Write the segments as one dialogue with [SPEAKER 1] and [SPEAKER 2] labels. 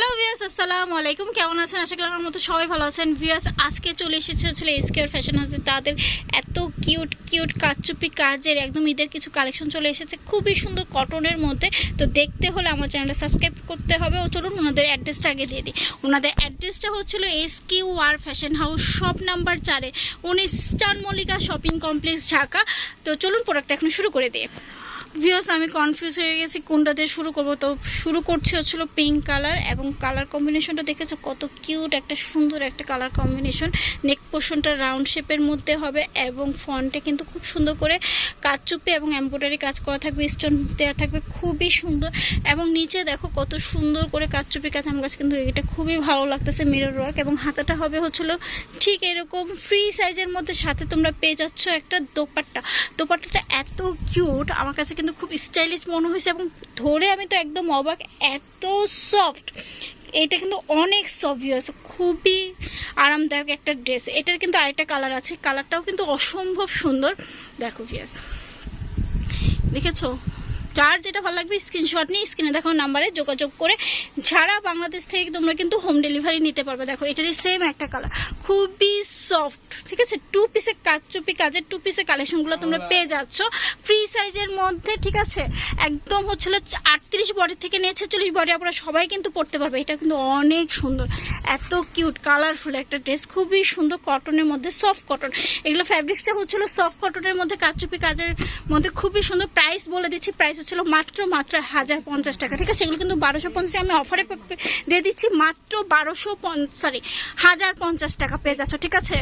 [SPEAKER 1] Hello ভিয়াস আসসালামু আলাইকুম। কেমন আছেন? আশা করি আমার মতো সবাই ভালো আছেন। ভিয়াস আজকে চলে এসেছে হচ্ছে এসকেয়ার ফ্যাশন হাউসে তাদের এত কিউট কিউট কাচুপি কাজের একদম ঈদের কিছু কালেকশন চলে এসেছে। খুবই সুন্দর কটনের মধ্যে। তো দেখতে হলে আমার চ্যানেলটা সাবস্ক্রাইব করতে হবে। ও চলুন ওনাদের অ্যাড্রেসটা আগে দিয়ে দিই। ওনাদের অ্যাড্রেসটা হচ্ছিল S Q R fashion house shop number চারে। উনি star Mallika shopping complex Dhaka. তো চলুন প্রোডাক্ট এখন শুরু করে দিয়ে ভিওস আমি কনফিউজ হয়ে গেছি, কোনটা দিয়ে শুরু করব? তো শুরু করছি হচ্ছিল পিঙ্ক কালার এবং কালার কম্বিনেশনটা দেখেছ কত কিউট একটা সুন্দর একটা কালার কম্বিনেশন নেক পোর্শনটা রাউন্ড শেপের মধ্যে হবে এবং ফন্টে কিন্তু খুব সুন্দর করে কাচচুপি এবং এমব্রয়ডারি কাজ করা থাকবে স্টোন দেওয়া থাকবে, খুবই সুন্দর এবং নিচে দেখো কত সুন্দর করে কাচচুপি কাজ, আমার কাছে কিন্তু এটা খুবই ভালো লাগতেছে মিরর ওয়ার্ক এবং হাতাটা হবে হচ্ছিল ঠিক এরকম ফ্রি সাইজের মধ্যে, সাথে তোমরা পেয়ে যাচ্ছ একটা দোপাট্টা। দোপাট্টাটা এত কিউট আমার কাছে কিন্তু খুব স্টাইলিশ মনে হয়েছে এবং ধরে আমি তো একদম অবাক, এত সফট এটা কিন্তু অনেক সভিয়াস খুবই আরামদায়ক একটা ড্রেস এটার কিন্তু আরেকটা কালার আছে। কালারটাও কিন্তু অসম্ভব সুন্দর। দেখো ভিয়াস দেখেছ? যার যেটা ভালো লাগবে স্ক্রিনশট নিয়ে স্ক্রিনে দেখো নাম্বারে যোগাযোগ করে সারা বাংলাদেশ থেকে তোমরা কিন্তু হোম ডেলিভারি নিতে পারবে। দেখো এটারই সেম একটা কালার খুবই সফট ঠিক আছে? টু পিসের কাজচুপি কাজের টু পিসের কালেকশনগুলো তোমরা পেয়ে যাচ্ছ। ফ্রি সাইজের মধ্যে ঠিক আছে? একদম হচ্ছিল আটত্রিশ বডি থেকে নিয়ে ছেচল্লিশ বডি আপনারা সবাই কিন্তু পড়তে পারবে। এটা কিন্তু অনেক সুন্দর এত কিউট কালারফুল একটা ড্রেস খুবই সুন্দর কটনের মধ্যে সফট কটন এগুলো ফ্যাব্রিক্সটা হচ্ছিল সফট কটনের মধ্যে কাচুপি কাজের মধ্যে খুবই সুন্দর। প্রাইস বলে দিচ্ছি প্রাইস হচ্ছিল মাত্র মাত্র হাজার পঞ্চাশ টাকা। ঠিক আছে, এগুলো কিন্তু বারোশো পঞ্চাশ আমি অফারে দিয়ে দিচ্ছি, মাত্র বারোশো সরি হাজার পঞ্চাশ টাকা পেয়ে যাচ্ছ, ঠিক আছে?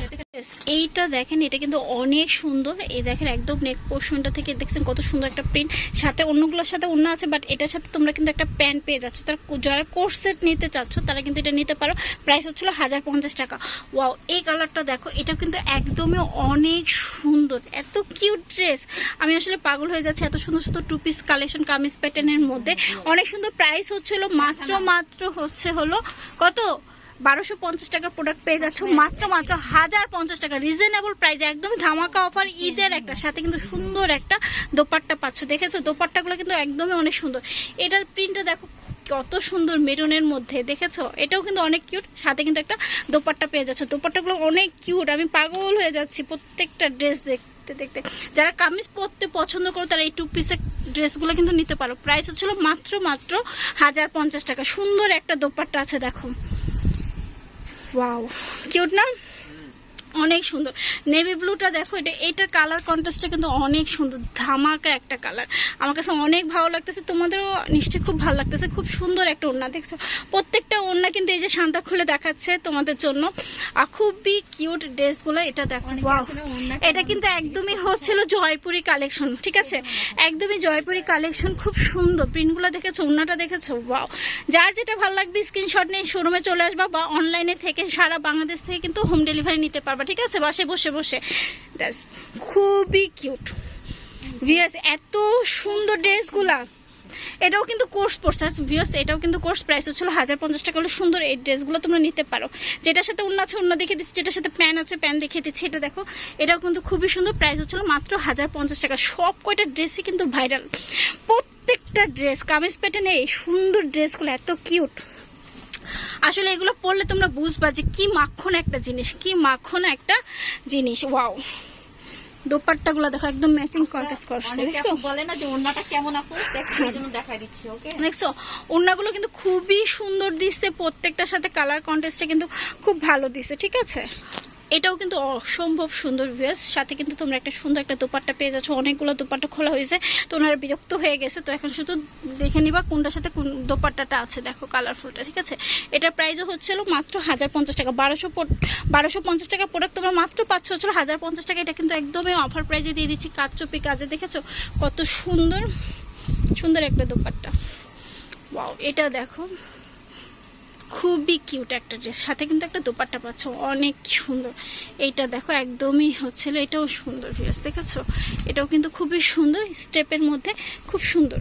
[SPEAKER 1] এইটা দেখেন, এটা কিন্তু অনেক সুন্দর। এই দেখেন, একদম নেক পোর্শনটা থেকে দেখছেন কত সুন্দর একটা প্রিন্ট সাথে অন্যগুলোর সাথে অন্য আছে বাট এটার সাথে তোমরা কিন্তু একটা প্যান্ট পেয়ে যাচ্ছ। তারা যারা কোর্স সেট নিতে চাচ্ছ, তারা কিন্তু এটা নিতে পারো। প্রাইস হচ্ছিল হাজার পঞ্চাশ টাকা। ওয়াও এই কালারটা দেখো এটা কিন্তু একদমই অনেক সুন্দর। এত কিউট ড্রেস আমি আসলে পাগল হয়ে যাচ্ছি, এত সুন্দর সুন্দর টু পিস কালেকশন কামিজ প্যাটার্নের মধ্যে। অনেক সুন্দর প্রাইস হচ্ছিল, মাত্র মাত্র হচ্ছে হলো কত? বারোশো পঞ্চাশ টাকা প্রোডাক্ট পেয়ে যাচ্ছ, মাত্র মাত্র হাজার পঞ্চাশ টাকা। রিজনেবল প্রাইস একদমই ধামাকা অফার ঈদের একটা, সাথে কিন্তু সুন্দর একটা দোপাট্টা পাচ্ছ। দেখেছ, দোপাট্টাগুলো কিন্তু একদমই অনেক সুন্দর। এটার প্রিন্টটা দেখো কত সুন্দর মেরুনের মধ্যে, দেখেছ? এটাও কিন্তু অনেক কিউট সাথে কিন্তু একটা দোপাট্টা পেয়ে যাচ্ছ। দোপাট্টাগুলো অনেক কিউট আমি পাগল হয়ে যাচ্ছি প্রত্যেকটা ড্রেস দেখতে দেখতে। যারা কামিজ পরতে পছন্দ করো, তারা এই টু পিসের ড্রেসগুলো কিন্তু নিতে পারো। প্রাইস হচ্ছিল মাত্র মাত্র হাজার পঞ্চাশ টাকা। সুন্দর একটা দোপাট্টা আছে, দেখো। ওয়াও কিউট না? অনেক সুন্দর। নেভি ব্লুটা দেখো এটা এটার কালার কন্ট্রাস্টটা কিন্তু অনেক সুন্দর ধামাকা একটা কালার আমার কাছে অনেক ভালো লাগতেছে তোমাদেরও নিশ্চয়ই খুব ভালো লাগতেছে খুব সুন্দর একটা ওড়না দেখছ? প্রত্যেকটা ওড়না কিন্তু এই যে শান্তা খুলে দেখাচ্ছে তোমাদের জন্য। আর খুবই কিউট ড্রেসগুলো এটা দেখো এটা কিন্তু একদমই হচ্ছিল জয়পুরি কালেকশন ঠিক আছে? একদমই জয়পুরি কালেকশন খুব সুন্দর। প্রিন্টগুলো দেখেছ ওড়নাটা দেখেছ? ওয়াও যার যেটা ভালো লাগবে স্ক্রিনশট নিয়ে শোরুমে চলে আসবা বা অনলাইনে থেকে সারা বাংলাদেশ থেকে কিন্তু হোম ডেলিভারি নিতে পারবা। ঠিক আছে? বাসে, বসে বসে। দ্যাটস খুবই কিউট ভিএস এত সুন্দর ড্রেসগুলা। এটাও কিন্তু কোর্স পড়ছে। ভিউস এটাও কিন্তু কোর্স প্রাইস হচ্ছিল হাজার পঞ্চাশ টাকা হলে সুন্দর এই ড্রেসগুলো তোমরা নিতে পারো। যেটার সাথে অন্য আছে, অন্য দেখে দিচ্ছি। যেটার সাথে প্যান আছে প্যান দেখে দিচ্ছি। এটা দেখো, এটাও কিন্তু খুবই সুন্দর। প্রাইস হচ্ছিল মাত্র হাজার পঞ্চাশ টাকা। সব কয়টা ড্রেসই কিন্তু ভাইরাল প্রত্যেকটা ড্রেস কামিজ প্যাটার্নে এই সুন্দর ড্রেসগুলো এত কিউট আসলে এগুলো পড়লে তোমরা বুঝবা যে কি মাখন একটা জিনিস কি মাখন একটা জিনিস ওয়াও। দোপাট্টাগুলো দেখো একদম ম্যাচিং করকাস করছে দেখছ?
[SPEAKER 2] বলে না যে ওন্নাটা কেমন আপু? দেখো দেখাই দিচ্ছি ওকে?
[SPEAKER 1] দেখছ? ওড়নাগুলো কিন্তু খুবই সুন্দর দিচ্ছে প্রত্যেকটার সাথে কালার কন্টেস্টে কিন্তু খুব ভালো দিছে ঠিক আছে? এটাও কিন্তু অসম্ভব সুন্দর ভিউস সাথে কিন্তু তোমরা একটা সুন্দর একটা দোপাট্টা পেয়ে যাচ্ছ। অনেকগুলো দোপাট্টা খোলা হয়েছে। তো ওনারা বিরক্ত হয়ে গেছে। তো এখন শুধু দেখে নিবা কোনটার সাথে কোন দোপাট্টাটা আছে। দেখো কালারফুলটা ঠিক আছে? এটার প্রাইসও হচ্ছিল মাত্র হাজার পঞ্চাশ টাকা। বারোশো বারোশো পঞ্চাশ টাকা প্রোডাক্ট তোমরা মাত্র পাচ্ছ হচ্ছিল হাজার পঞ্চাশ টাকা। এটা কিন্তু একদমই অফার প্রাইজে দিয়ে দিচ্ছি। কাচচুপি কাজে, দেখেছ? কত সুন্দর সুন্দর একটা দোপাট্টা। ওয়াও এটা দেখো। খুবই কিউট একটা ড্রেস। সাথে কিন্তু একটা দোপাট্টা পাচ্ছ, অনেক সুন্দর। এইটা দেখো, একদমই হচ্ছিল এটাও সুন্দর ভিউস দেখেছ? এটাও কিন্তু খুবই সুন্দর স্টেপের মধ্যে খুব সুন্দর।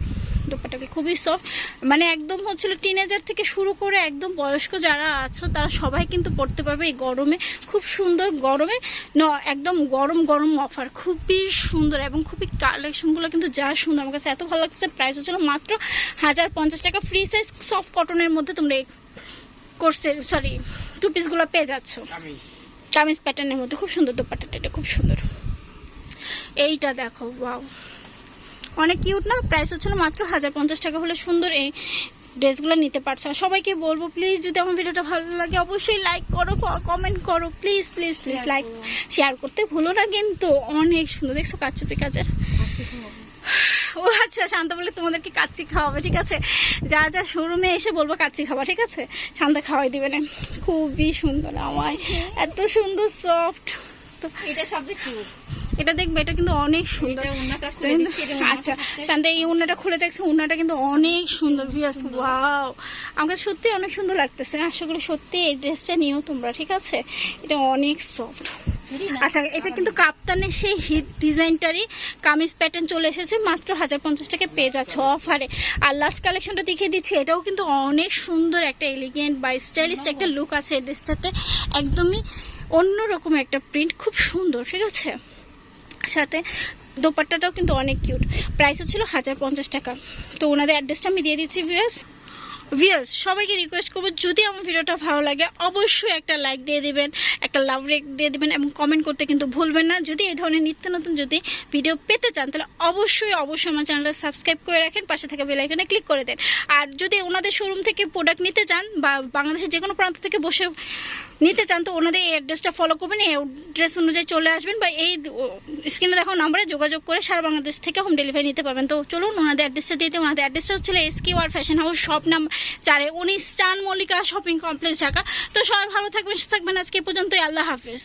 [SPEAKER 1] খুবই সফট মানে একদম হচ্ছিল টিনেজার থেকে শুরু করে একদম বয়স্ক যারা আছো তারা সবাই কিন্তু পড়তে পারবে এই গরমে। খুব সুন্দর গরমে। ন একদম গরম গরম অফার খুবই সুন্দর এবং খুবই কালেকশনগুলো কিন্তু যা সুন্দর। আমার কাছে এত ভালো লাগছে প্রাইস হচ্ছিল মাত্র হাজার পঞ্চাশ টাকা। ফ্রি সাইজ সফট কটনের মধ্যে তোমরা এই কোর্সের সরি টু পিসগুলো পেয়ে যাচ্ছ। কামিজ। প্যাটার্নের মধ্যে। খুব সুন্দর দোপাট্টাটা এটা খুব সুন্দর। এইটা দেখো ওয়াও অনেক কিউট না? প্রাইস হচ্ছিল মাত্র হাজার পঞ্চাশ টাকা হলে সুন্দর এই ড্রেসগুলো নিতে পারছ। আর সবাইকে বলব প্লিজ যদি আমার ভিডিওটা ভালো লাগে অবশ্যই লাইক করো কমেন্ট করো। Please please please like share করতে ভুলো না কিন্তু অনেক সুন্দর। দেখছ কাচ্চুপি কাজের
[SPEAKER 2] না।
[SPEAKER 1] ও আচ্ছা শান্ত বলে তোমাদেরকে কাচ্চি খাওয়াবে ঠিক আছে? যা যা শোরুমে এসে বলব কাচ্চি খাওয়া ঠিক আছে? শান্ত খাওয়াই দিবে না। খুবই সুন্দর আমায়। এত সুন্দর সফট
[SPEAKER 2] এটা সবচেয়ে কিউট
[SPEAKER 1] এটা দেখবে এটা কিন্তু অনেক সুন্দর। আচ্ছা শান্ত এই উন্নাটা খুলে দেখছে উন্নাটা কিন্তু অনেক সুন্দর ভিউয়ার্স ওয়াও আমাকে সত্যি অনেক সুন্দর লাগতেছে আশা করি সত্যি এই ড্রেসটা নিও তোমরা ঠিক আছে? এটা অনেক সফট আচ্ছা এটা কিন্তু কাপ্তানের সেই হিট ডিজাইনটারই কামিজ প্যাটার্ন চলে এসেছে মাত্র হাজার পঞ্চাশ টাকা পেয়ে যাচ্ছে অফারে আর লাস্ট কালেকশনটা দেখিয়ে দিচ্ছি এটাও কিন্তু অনেক সুন্দর একটা এলিগেন্ট বা স্টাইলিশ একটা লুক আছে এই ড্রেসটাতে একদমই অন্যরকম একটা প্রিন্ট খুব সুন্দর ঠিক আছে? সাথে দোপাট্টাটাও কিন্তু অনেক কিউট। প্রাইসও ছিল হাজার পঞ্চাশ টাকা। তো ওনাদের অ্যাড্রেসটা আমি দিয়ে দিচ্ছি ভিউয়ার্স ভিউয়ার্স সবাইকে রিকোয়েস্ট করব, যদি আমার ভিডিওটা ভালো লাগে, অবশ্যই একটা লাইক দিয়ে দেবেন, একটা লাভ রেক দিয়ে দেবেন এবং কমেন্ট করতে কিন্তু ভুলবেন না। যদি এই ধরনের নিত্য নতুন যদি ভিডিও পেতে চান, তাহলে অবশ্যই অবশ্যই আমার চ্যানেলটা সাবস্ক্রাইব করে রাখেন, পাশে থাকা বেল আইকনে ক্লিক করে দেন। আর যদি ওনাদের শোরুম থেকে প্রোডাক্ট নিতে চান বা বাংলাদেশের যে কোনো প্রান্ত থেকে বসে নিতে চান, তো ওনাদের এই অ্যাড্রেসটা ফলো করবেন, এই অ্যাড্রেস অনুযায়ী চলে আসবেন বা এই স্ক্রিনে দেখো নাম্বারে যোগাযোগ করে সারা বাংলাদেশ থেকে হোম ডেলিভারি নিতে পারবেন। তো চলুন, ওনাদের অ্যাড্রেসটা দিয়ে। ওনাদের অ্যাড্রেসটা হচ্ছে S Q R fashion house shop number চারে উনিশ স্টান মল্লিকা শপিং কমপ্লেক্স ঢাকা। তো সবাই ভালো থাকবেন, সুস্থ থাকবেন। আজকে পর্যন্ত পর্যন্তই। আল্লাহ হাফেজ।